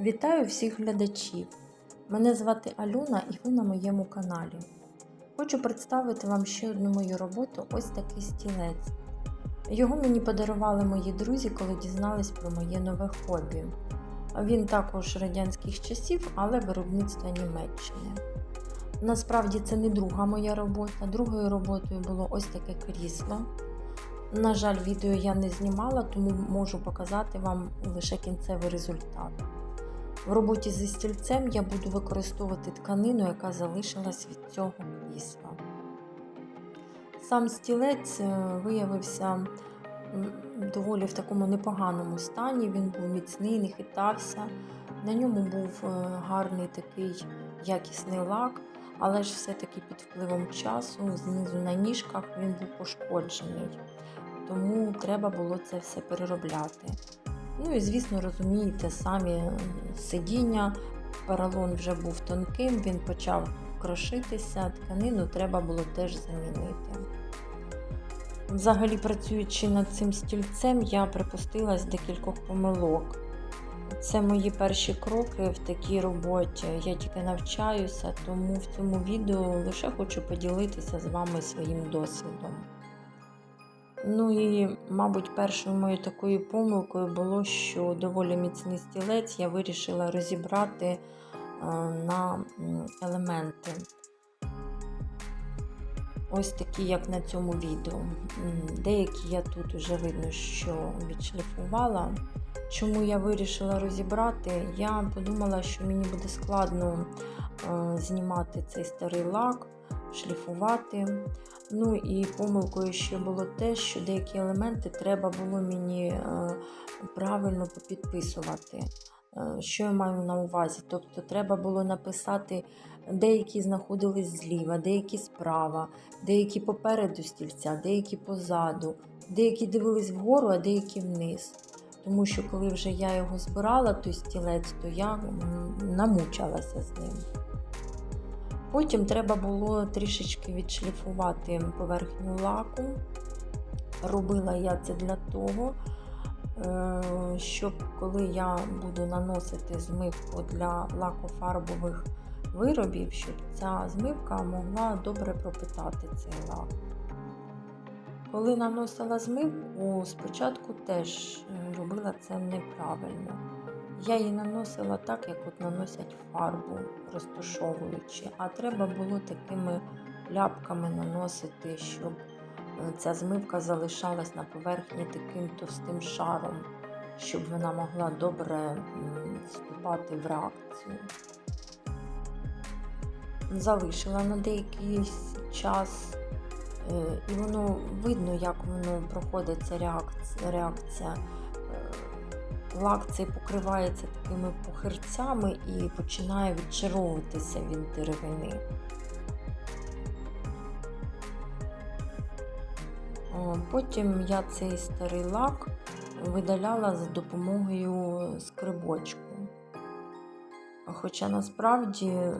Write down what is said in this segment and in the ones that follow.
Вітаю всіх глядачів! Мене звати Альона і ви на моєму каналі. Хочу представити вам ще одну мою роботу ось такий стілець. Його мені подарували мої друзі, коли дізнались про моє нове хобі. Він також радянських часів, але виробництва Німеччини. Насправді це не друга моя робота. Другою роботою було ось таке крісло. На жаль, відео я не знімала, тому можу показати вам лише кінцевий результат. В роботі зі стільцем я буду використовувати тканину, яка залишилась від цього крісла. Сам стілець е, виявився доволі в такому непоганому стані, він був міцний, не хитався. На ньому був е, гарний такий якісний лак, але ж все-таки під впливом часу, знизу на ніжках він був пошкоджений, тому треба було це все переробляти. Ну і, звісно, розумієте, самі сидіння, поролон вже був тонким, він почав крошитися, тканину треба було теж замінити. Взагалі, працюючи над цим стільцем, я припустилась декількох помилок. Це мої перші кроки в такій роботі. Я тільки навчаюся, тому в цьому відео лише хочу поділитися з вами своїм досвідом. Ну і, мабуть, першою моєю такою помилкою було, що доволі міцний стілець я вирішила розібрати е, на елементи. Ось такі, як на цьому відео. Деякі я тут вже видно, що відшліфувала. Чому я вирішила розібрати? Я подумала, що мені буде складно е, знімати цей старий лак, шліфувати. Ну і помилкою ще було те, що деякі елементи треба було мені е, правильно попідписувати. Е, що я маю на увазі? Тобто треба було написати, деякі знаходились зліва, деякі справа, деякі попереду стільця, деякі позаду, деякі дивились вгору, а деякі вниз. Тому що коли вже я його збирала, той стілець, то я намучалася з ним. Потім треба було трішечки відшліфувати поверхню лаку. Робила я це для того, е, щоб коли я буду наносити змивку для лакофарбових виробів, щоб ця змивка могла добре пропитати цей лак. Коли наносила змивку, спочатку теж е, робила це неправильно. Я її наносила так, як от наносять фарбу, розтушовуючи, а треба було такими ляпками наносити, щоб е, ця змивка залишалась на поверхні таким товстим шаром, щоб вона могла добре вступати в реакцію. Залишила на деякий час, е, і воно видно, як воно проходить ця реакція лак цей покривається такими похирцями і починає відчаровуватися від деревини. Потім я цей старий лак видаляла за допомогою скрибочку. Хоча насправді е,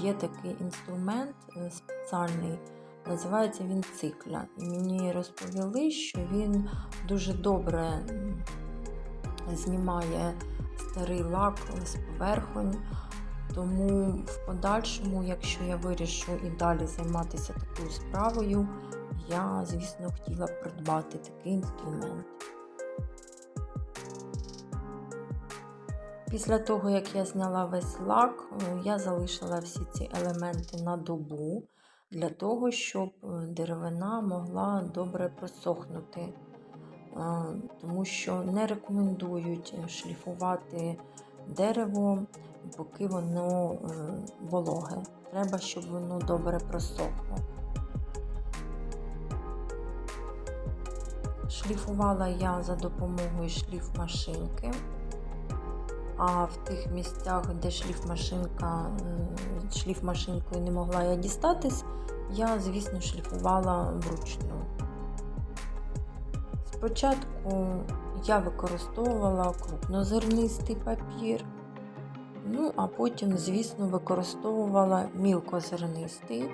є такий інструмент е, спеціальний, називається він цикля. І мені розповіли, що він дуже добре знімає старий лак з поверхонь. Тому в подальшому, якщо я вирішу і далі займатися такою справою, я, звісно, хотіла б придбати такий інструмент. Після того, як я зняла весь лак, я залишила всі ці елементи на добу для того, щоб деревина могла добре просохнути тому що не рекомендують е, шліфувати дерево, поки воно е, вологе. Треба, щоб воно добре просохло. Шліфувала я за допомогою шліфмашинки, а в тих місцях, де шліфмашинка, шліфмашинкою не могла я дістатись, я, звісно, шліфувала вручну. Спочатку я використовувала крупнозернистий папір, ну, а потім, звісно, використовувала мілкозернистий е,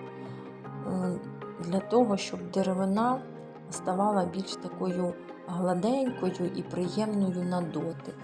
для того, щоб деревина ставала більш такою гладенькою і приємною на дотик.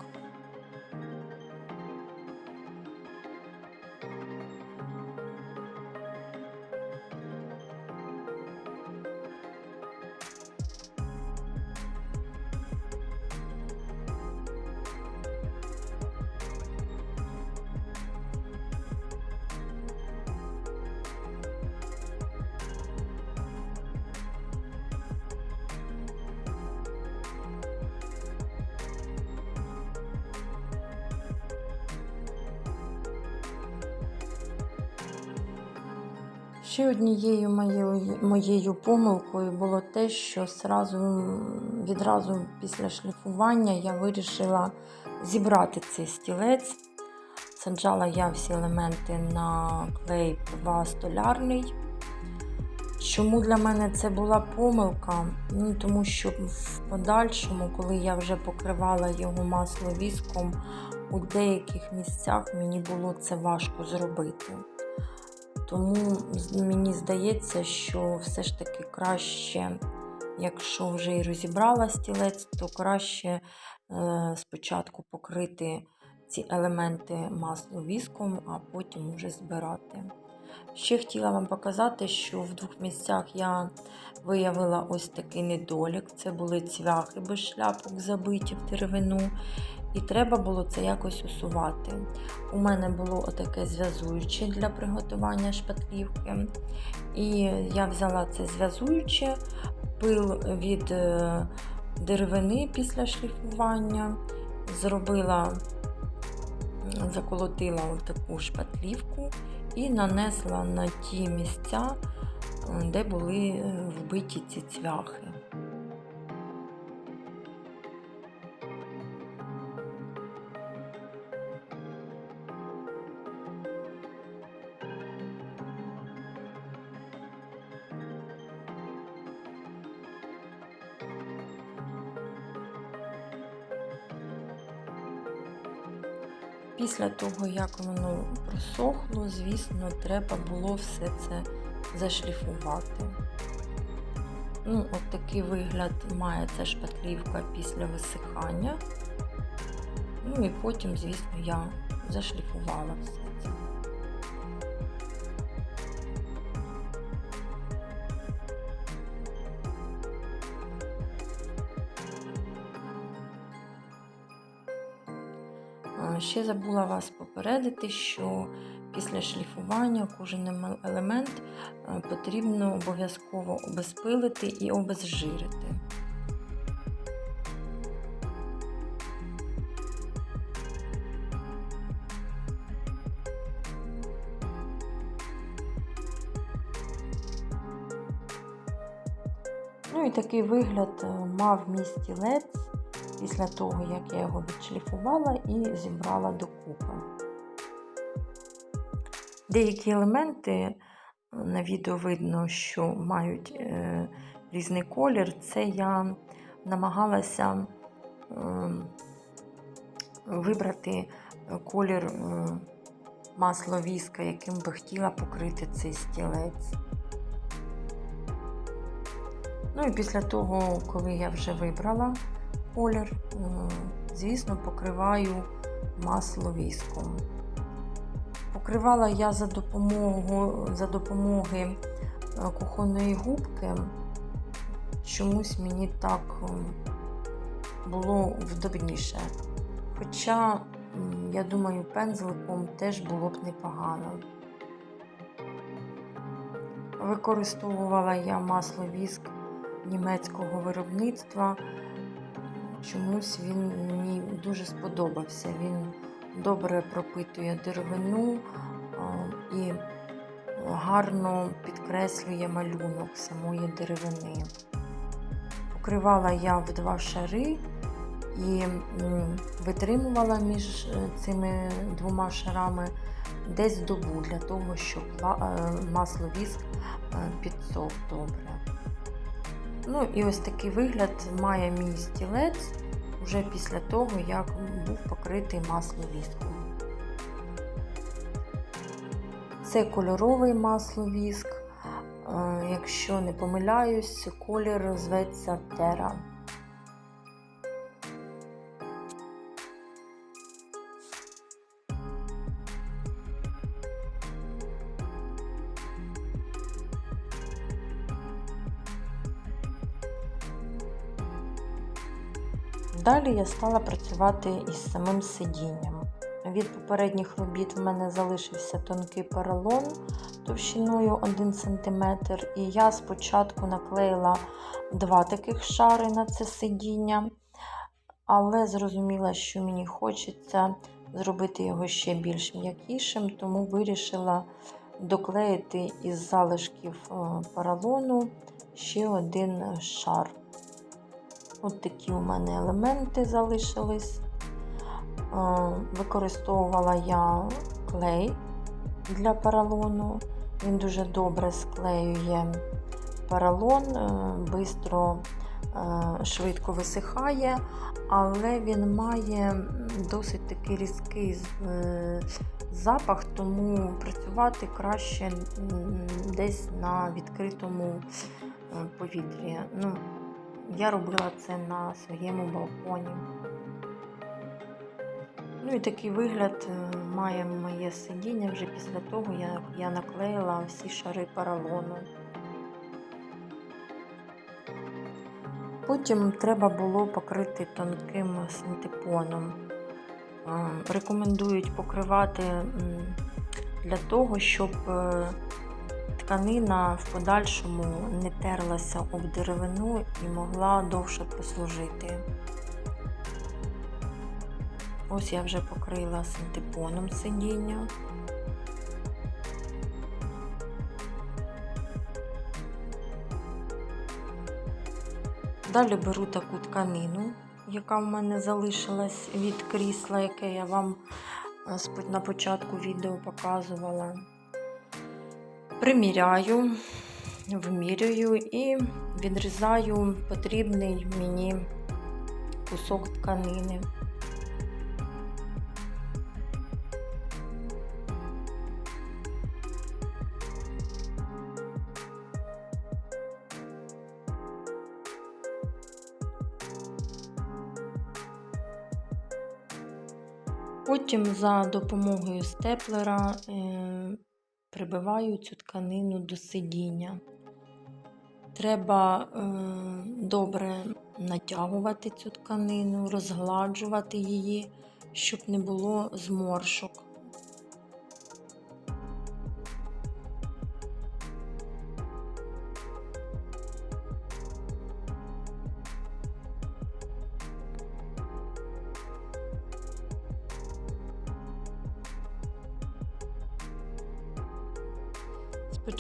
Ще однією моєю, моєю помилкою було те, що сразу, відразу після шліфування я вирішила зібрати цей стілець. Саджала я всі елементи на клей ПВА столярний. Чому для мене це була помилка? Ну, тому що в подальшому, коли я вже покривала його масловіском, у деяких місцях мені було це важко зробити. Тому мені здається, що все ж таки краще, якщо вже і розібрала стілець, то краще е, спочатку покрити ці елементи масловіском, а потім вже збирати. Ще хотіла вам показати, що в двох місцях я виявила ось такий недолік. Це були цвяхи без шляпок, забиті в деревину. І треба було це якось усувати. У мене було отаке зв'язуюче для приготування шпатлівки. І я взяла це зв'язуюче, пил від е, деревини після шліфування, зробила, заколотила таку шпатлівку і нанесла на ті місця, де були е, вбиті ці цвяхи. Після того, як воно просохло, звісно, треба було все це зашліфувати. Ну, от такий вигляд має ця шпатлівка після висихання. Ну і потім, звісно, я зашліфувала все Ще забула вас попередити, що після шліфування кожен ем- елемент е, потрібно обов'язково обезпилити і обезжирити. Ну і такий вигляд е, мав мій стілець після того, як я його відшліфувала і зібрала докупи. Деякі елементи е, на відео видно, що мають е, різний колір. Це я намагалася е, вибрати колір е, масловіска, яким би хотіла покрити цей стілець. Ну і після того, коли я вже вибрала колір, е, звісно, покриваю масловіском. Покривала я за допомогою, за допомоги е, кухонної губки. Чомусь мені так е, було вдобніше. Хоча, я думаю, пензликом теж було б непогано. Використовувала я масловіск німецького виробництва. Чомусь він мені дуже сподобався. Він добре пропитує деревину і гарно підкреслює малюнок самої деревини. Покривала я в два шари і витримувала між е, цими двома шарами десь добу для того, щоб е, масловіск е, підсох добре. Ну і ось такий вигляд має мій стілець вже після того, як був покритий масловіском. Це кольоровий масловіск. Е, Якщо не помиляюсь, колір зветься Тера. Далі я стала працювати із самим сидінням. Від попередніх робіт в мене залишився тонкий поролон товщиною 1 см, і я спочатку наклеїла два таких шари на це сидіння, але зрозуміла, що мені хочеться зробити його ще більш м'якішим, тому вирішила доклеїти із залишків е, поролону ще один шар. От такі у мене елементи залишились. Е, Використовувала я клей для поролону. Він дуже добре склеює поролон, швидко, швидко висихає, але він має досить такий різкий е, запах, тому працювати краще десь на відкритому е, повітрі. Ну, я робила це на своєму балконі. Ну і такий вигляд е, має моє сидіння вже після того, як я наклеїла всі шари поролону. Потім треба було покрити тонким синтепоном. Е, Рекомендують покривати для того, щоб е, тканина в подальшому не терлася об деревину і могла довше прослужити. Ось я вже покрила синтепоном сидіння. Далі беру таку тканину, яка в мене залишилась від крісла, яке я вам е, на початку відео показувала. Приміряю, вмірюю і відрізаю потрібний мені кусок тканини. Потім за допомогою степлера е, прибиваю цю тканину до сидіння. Треба е, добре натягувати цю тканину, розгладжувати її, щоб не було зморшок.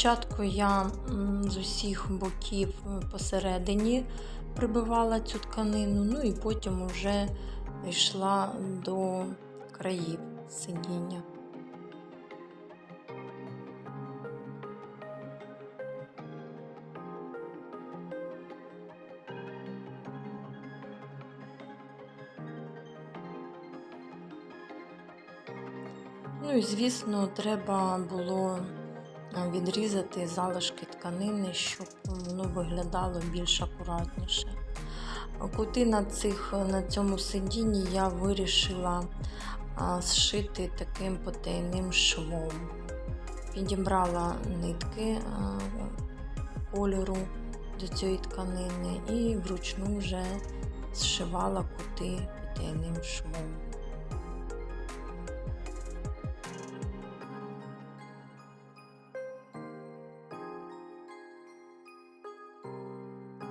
Спочатку я з усіх боків е, посередині прибивала цю тканину, ну і потім вже йшла до країв сидіння. Ну і звісно, треба було відрізати залишки тканини, щоб воно виглядало більш акуратніше. Кути на, цих, на цьому сидінні я вирішила зшити таким потайним швом. Підібрала нитки кольору до цієї тканини і вручну вже зшивала кути потайним швом.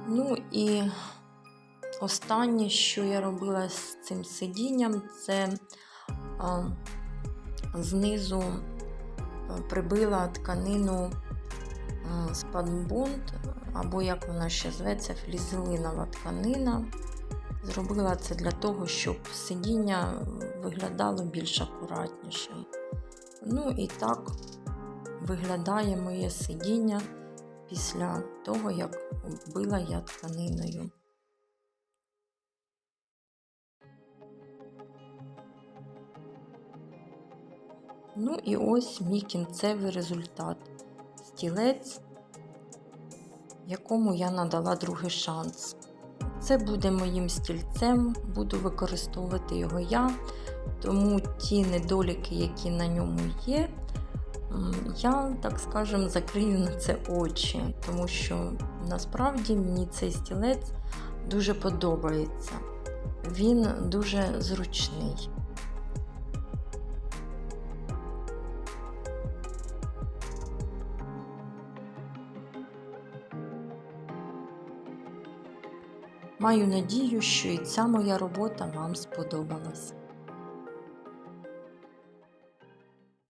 Ну і останнє, що я робила з цим сидінням, це а, знизу прибила тканину а, спанбунт, або як вона ще зветься, флізелинова тканина. Зробила це для того, щоб сидіння виглядало більш акуратнішим. Ну і так виглядає моє сидіння після того, як оббила я тканиною. Ну і ось мій кінцевий результат. Стілець, якому я надала другий шанс. Це буде моїм стільцем, буду використовувати його я, тому ті недоліки, які на ньому є, я, так скажем, закрию на це очі, тому що насправді мені цей стілець дуже подобається. Він дуже зручний. Маю надію, що і ця моя робота вам сподобалась.